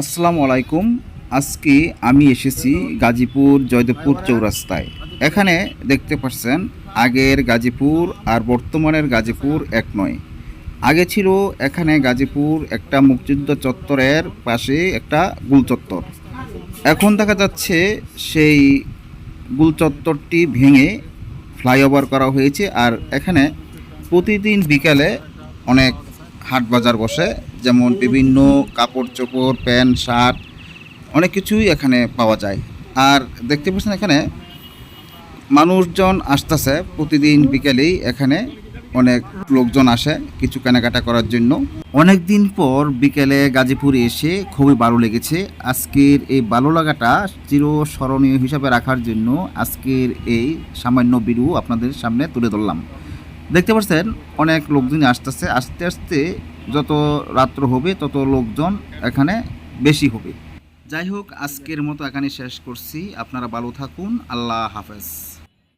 আসসালামু আলাইকুম। আজকে আমি এসেছি গাজীপুর জয়দেবপুর চৌরাস্তায়। এখানে দেখতে পাচ্ছেন, আগের গাজীপুর আর বর্তমানের গাজীপুর এক নয়। আগে ছিল এখানে গাজীপুর একটা মুক্তিযুদ্ধ চত্বরের পাশে একটা গুল চত্বর। এখন দেখা যাচ্ছে সেই গুল চত্বরটি ভেঙে ফ্লাইওভার করা হয়েছে আর এখানে প্রতিদিন বিকালে অনেক হাট বাজার বসে, যেমন বিভিন্ন কাপড় চোপড় প্যান্ট, শার্ট, অনেক কিছুই এখানে পাওয়া যায়। আর দেখতে পাচ্ছেন এখানে মানুষজন আসতেছে প্রতিদিন বিকেলেই এখানে অনেক লোকজন আসে কিছু কেনাকাটা করার জন্য। অনেক দিন পর বিকেলে গাজীপুর এসে খুবই ভালো লেগেছে। আজকের এই ভালো লাগাটা চিরস্মরণীয় হিসাবে রাখার জন্য আজকের এই সামান্য ভিডিও আপনাদের সামনে তুলে ধরলাম। দেখতে পাচ্ছেন, অনেক লোকজন আসতেছে। আস্তে আস্তে যত রাত্র হবে, তত লোকজন এখানে বেশি হবে। যাই হোক, আজকের মতো এখানে শেষ করছি। আপনারা ভালো থাকুন। আল্লাহ হাফেজ।